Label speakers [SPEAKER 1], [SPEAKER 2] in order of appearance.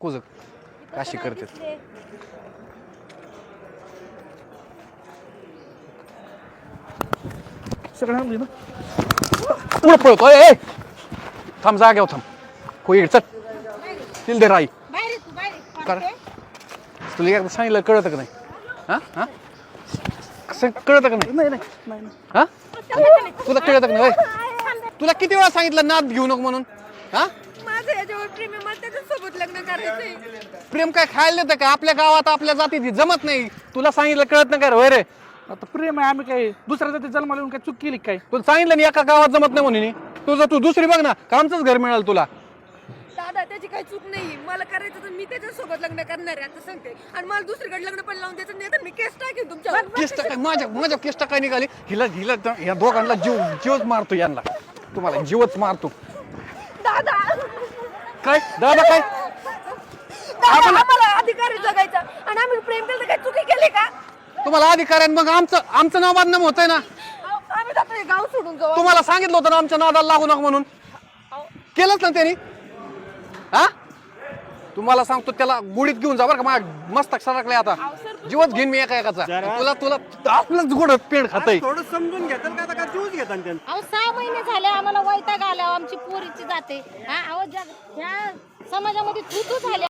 [SPEAKER 1] कुजक. काशी करते
[SPEAKER 2] सगळं आणली ना?
[SPEAKER 1] पुढे पळतोय ए! थांब जाग्यावर थांब. कोई चल. तिल दे राई.
[SPEAKER 3] बाहेर ये तू बाहेर ये.
[SPEAKER 1] कर. तुला एकदा सांगितलं कळतं का नाही? हा? हा? कसं कळतं का नाही?
[SPEAKER 2] नाही नाही.
[SPEAKER 1] हा? तुला कळतं का नाही? होय? तुला किती वेळा सांगितलं नाद घेऊ नको म्हणून? हा?
[SPEAKER 3] प्रेम आहे मला त्याच्यासोबत लग्न करायचंय.
[SPEAKER 1] प्रेम काय खायला देतं का? आपल्या गावात आपल्या जातीत जमत नाही. तुला सांगितलं कळत नाही का रे? होय रे.
[SPEAKER 2] आता प्रेम आहे आम्ही काय दुसऱ्या जाती जन्माला येऊन काय चूक केली काय
[SPEAKER 1] तुला सांगितलं नाही एका गावात जमत नाही म्हणून. तुझं तू दुसरी बघ ना का आमचंच घर मिळालं तुला?
[SPEAKER 3] दादा त्याची काही चूक नाही मला करायचं तर मी त्याच्यासोबत लग्न करणार आहे आता सांगते. आणि मला दुसरीकडे लग्न पण लावून द्यायचं नाही तर मी केस टाकेन तुमच्या
[SPEAKER 1] केस टाकाय माझ्या माझ्या केस टाकाय निघाली. हिला हिला या दोघांना जीव जीवच मारतो यांना. तुम्हाला जीवच मारतो. काय? दादा काय?
[SPEAKER 3] आम्हाला अधिकार जगायचा. आणि आम्ही प्रेम केलं तर काही चुकी केली का?
[SPEAKER 1] तुम्हाला अधिकार आहे मग आमचं आमचं नाव बदनाम होतंय ना?
[SPEAKER 3] अहो, आम्ही जातो हे गाव सोडून जाऊ.
[SPEAKER 1] तुम्हाला सांगितलं होतं ना आमच्या नादाला लागू नका म्हणून. केलंच ना त्यांनी. हा? तुम्हाला सांगतो त्याला गुडीत घेऊन जा बरं का माझ्या मस्तक सरकले आता. जीवच घेईन मी एका एकाचा. तुला तुला आपलंच गोड पेड खातय.
[SPEAKER 4] थोडं समजून घेतात का आता का ज्यूस घेतात त्यांना?
[SPEAKER 5] अहो सहा महिने झाले आम्हाला वैताग आला आमची पोरीची जाते. हा अहो जग ह्या समाजामध्ये तू तू झाले